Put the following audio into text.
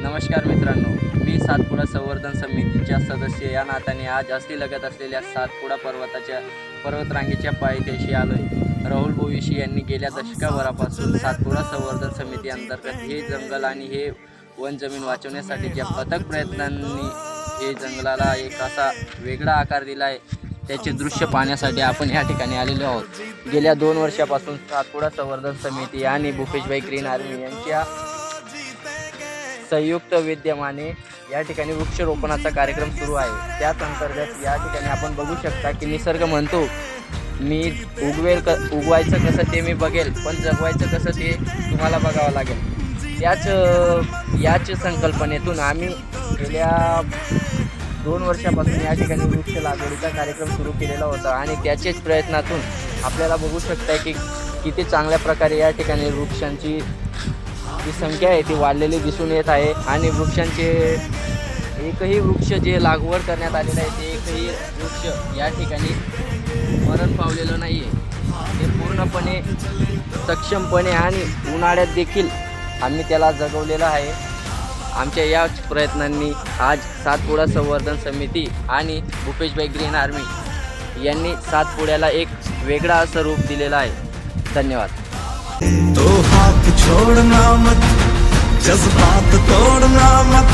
नमस्कार मित्रांनो मी सातपुडा संवर्धन समितीच्या सदस्य. या नात्याने आज असली लगत असलेल्या सातपुडा पर्वताच्या पर्वतरांगेच्या पायथ्याशी आलोय. राहुल भोविशी यांनी गेल्या दशकाभरापासून सातपुडा संवर्धन समिती अंतर्गत हे जंगल आणि हे वन जमीन वाचवण्यासाठी ज्या पथक प्रयत्नांनी हे जंगलाला एक असा वेगळा आकार दिला आहे त्याचे दृश्य पाहण्यासाठी आपण या ठिकाणी आलेलो आहोत. गेल्या दोन वर्षापासून सातपुडा संवर्धन समिती आणि भूपेशभाई ग्रीन आर्मी यांच्या संयुक्त विद्यमाने या ठिकाणी वृक्षरोपणाचा कार्यक्रम सुरू आहे. त्याच अंतर्गत या ठिकाणी आपण बघू शकता की निसर्ग म्हणतो मी उगवेल क उगवायचं कसं ते मी बघेल पण जगवायचं कसं ते तुम्हाला बघावं लागेल. याच याच संकल्पनेतून आम्ही गेल्या दोन वर्षापासून या ठिकाणी वृक्ष लागवडीचा कार्यक्रम सुरू केलेला होता आणि त्याचेच प्रयत्नातून आपल्याला बघू शकता की किती चांगल्या प्रकारे या ठिकाणी वृक्षांची जी संख्या आहे ती वाढलेली दिसून येत आहे. आणि वृक्षांचे एकही वृक्ष जे लागवड करण्यात आलेलं आहे ते एकही वृक्ष या ठिकाणी मरण पावलेलं नाही आहे ते पूर्णपणे सक्षमपणे आणि उन्हाळ्यात देखील आम्ही त्याला जगवलेलं आहे. आमच्या याच प्रयत्नांनी आज सातपुडा संवर्धन समिती आणि भूपेशभाई ग्रीन आर्मी यांनी सातपुड्याला एक वेगळा असं रूप दिलेलं आहे. धन्यवाद. तो छोड़ना मत जज्बात तोड़ना मत।